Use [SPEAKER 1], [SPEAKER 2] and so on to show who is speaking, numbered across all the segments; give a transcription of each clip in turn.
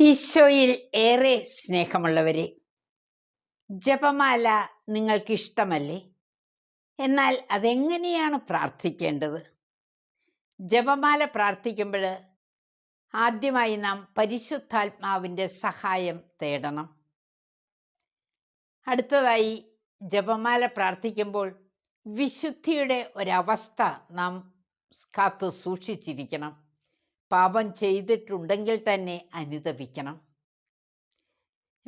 [SPEAKER 1] ഈശോയിൽ ഏറെ സ്നേഹമുള്ളവരെ ജപമാല നിങ്ങൾക്കിഷ്ടമല്ലേ? എന്നാൽ അതെങ്ങനെയാണ് പ്രാർത്ഥിക്കേണ്ടത്? ജപമാല പ്രാർത്ഥിക്കുമ്പോൾ ആദ്യമായി നാം പരിശുദ്ധാത്മാവിന്റെ സഹായം തേടണം. അടുത്തതായി ജപമാല പ്രാർത്ഥിക്കുമ്പോൾ വിശുദ്ധിയുടെ ഒരവസ്ഥ നാം കാത്തു സൂക്ഷിച്ചിരിക്കണം. പാപം ചെയ്തിട്ടുണ്ടെങ്കിൽ തന്നെ അനുതപിക്കണം.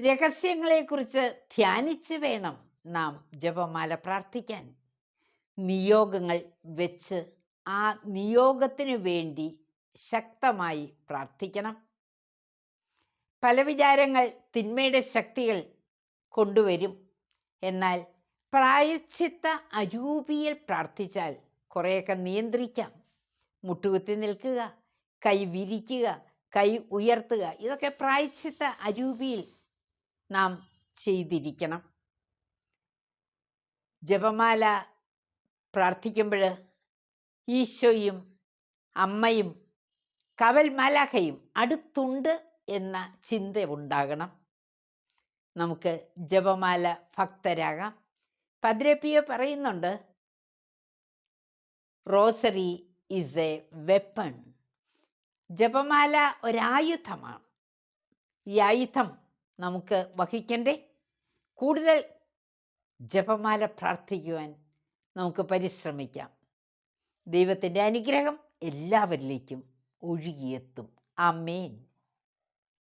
[SPEAKER 1] രഹസ്യങ്ങളെക്കുറിച്ച് ധ്യാനിച്ച് വേണം നാം ജപമാല പ്രാർത്ഥിക്കാൻ. നിയോഗങ്ങൾ വെച്ച് ആ നിയോഗത്തിനു വേണ്ടി ശക്തമായി പ്രാർത്ഥിക്കണം. പല വിചാരങ്ങൾ തിന്മയുടെ ശക്തികൾ കൊണ്ടുവരും. എന്നാൽ പ്രായച്ചിത്ത അരൂപിയിൽ പ്രാർത്ഥിച്ചാൽ കുറേയൊക്കെ നിയന്ത്രിക്കാം. മുട്ടുകുത്തി നിൽക്കുക. കൈ വിരിക്കുക കൈ ഉയർത്തുക ഇതൊക്കെ പ്രായച്ചിത്ത അരൂപിയിൽ നാം ചെയ്തിരിക്കണം. ജപമാല പ്രാർത്ഥിക്കുമ്പോൾ ഈശോയും അമ്മയും കവൽ മാലാഖയും അടുത്തുണ്ട് എന്ന ചിന്ത ഉണ്ടാകണം. നമുക്ക് ജപമാല ഭക്തരാകാം. പദ്രപ്പിയ പറയുന്നുണ്ട് റോസറി ഈസ് എ വെപ്പൺ. ജപമാല ഒരായുധമാണ്. ഈ ആയുധം നമുക്ക് വഹിക്കണ്ടേ? കൂടുതൽ ജപമാല പ്രാർത്ഥിക്കുവാൻ നമുക്ക് പരിശ്രമിക്കാം. ദൈവത്തിന്റെ അനുഗ്രഹം എല്ലാവരിലേക്കും ഒഴുകിയെത്തും. ആമേൻ.